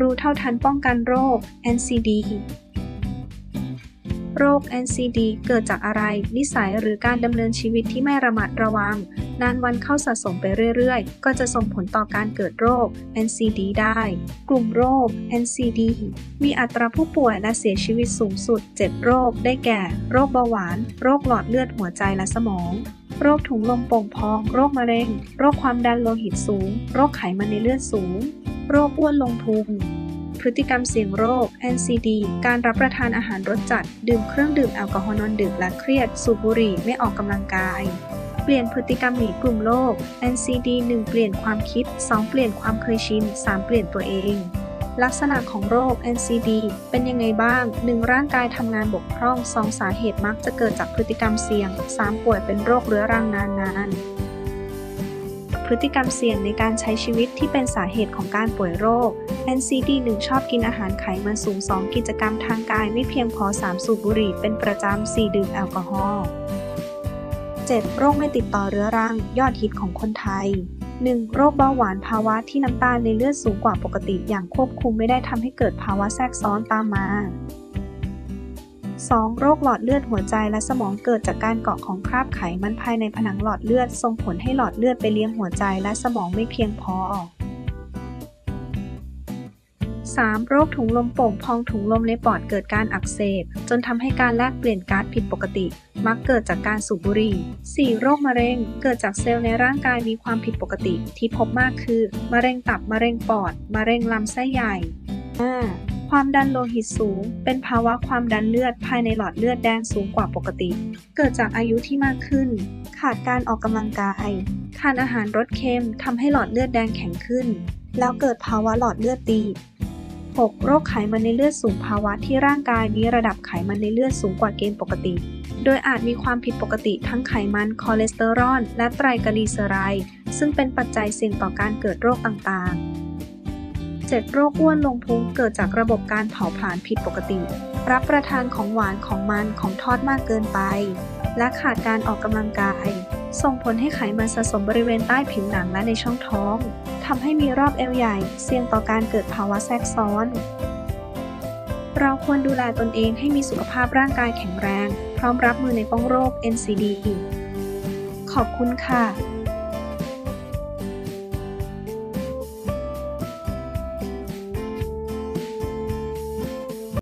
รู้เท่าทันป้องกันโรค NCD โรค NCD เกิดจากอะไร นิสัยหรือการดำเนินชีวิตที่ไม่ระมัดระวัง นานวันเข้าสะสมไปเรื่อยๆ ก็จะส่งผลต่อการเกิดโรค NCD ได้ กลุ่มโรค NCD มีอัตราผู้ป่วยและเสียชีวิตสูงสุด 7 โรค ได้แก่ โรคเบาหวาน โรคหลอดเลือดหัวใจและสมอง โรคถุงลมโป่งพอง โรคมะเร็ง โรคความดันโลหิตสูง โรคไขมันในเลือดสูง โรคอ้วนลงพุง พฤติกรรมเสี่ยงโรค NCD การรับประทานอาหารรสจัด ดื่มเครื่องดื่มแอลกอฮอล์นอนดึกและเครียด สูบบุหรี่ ไม่ออกกำลังกาย เปลี่ยนพฤติกรรมหนีกลุ่มโรค NCD 1 เปลี่ยนความคิด 2 เปลี่ยนความเคยชิน 3 เปลี่ยนตัวเองลักษณะของโรค NCD เป็นยังไงบ้าง 1. ร่างกายทำงานบกพร่อง 2 สาเหตุมักจะเกิดจากพฤติกรรมเสี่ยง 3 ป่วยเป็นโรคเรื้อรังนานๆ พฤติกรรมเสี่ยงในการใช้ชีวิตที่เป็นสาเหตุของการป่วยโรค NCD 1 ชอบกินอาหารไขมันสูง 2 กิจกรรมทางกายไม่เพียงพอ 3 สูบบุหรี่เป็นประจำ 4 ดื่มแอลกอฮอล์ 7. โรคไม่ติดต่อเรื้อรัง ยอดฮิตของคนไทย 1. โรคเบาหวานภาวะที่น้ำตาลในเลือดสูงกว่าปกติอย่างควบคุมไม่ได้ทำให้เกิดภาวะแทรกซ้อนตามมา 2. โรคหลอดเลือดหัวใจและสมองเกิดจากการเกาะของคราบไขมันภายในผนังหลอดเลือด ส่งผลให้หลอดเลือดไปเลี้ยงหัวใจและสมองไม่เพียงพอ 3. โรคถุงลมโป่งพองถุงลมในปอดเกิดการอักเสบ จนทำให้การแลกเปลี่ยนก๊าซผิดปกติ มักเกิดจากการสูบบุหรี่ 4. โรคมะเร็ง เกิดจากเซลล์ในร่างกายมีความผิดปกติ ที่พบมากคือ มะเร็งตับ มะเร็งปอด มะเร็งลำไส้ใหญ่ 5. ความดันโลหิตสูง เป็นภาวะความดันเลือดภายในหลอดเลือดแดงสูงกว่าปกติ เกิดจากอายุที่มากขึ้น ขาดการออกกำลังกายทานอาหารรสเค็มทำให้หลอดเลือดแดงแข็งขึ้น แล้วเกิดภาวะหลอดเลือดตีบ 6. โรคไขมันในเลือดสูงภาวะที่ร่างกายมีระดับไขมันในเลือดสูงกว่าเกณฑ์ปกติ โดยอาจมีความผิดปกติทั้งไขมันคอเลสเตอรอลและไตรกลีเซอไรด์ซึ่งเป็นปัจจัยเสี่ยงต่อการเกิดโรคต่างๆ 7. โรคอ้วนลงพุงเกิดจากระบบการเผาผลาญผิดปกติ รับประทานของหวานของมันของทอดมากเกินไป และขาดการออกกำลังกาย ส่งผลให้ไขมันสะสมบริเวณใต้ผิวหนังและในช่องท้องทำให้มีรอบเอวใหญ่ เสี่ยงต่อการเกิดภาวะแทรกซ้อน เราควรดูแลตนเองให้มีสุขภาพร่างกายแข็งแรง พร้อมรับมือในป้องโรค NCD ขอบคุณค่ะ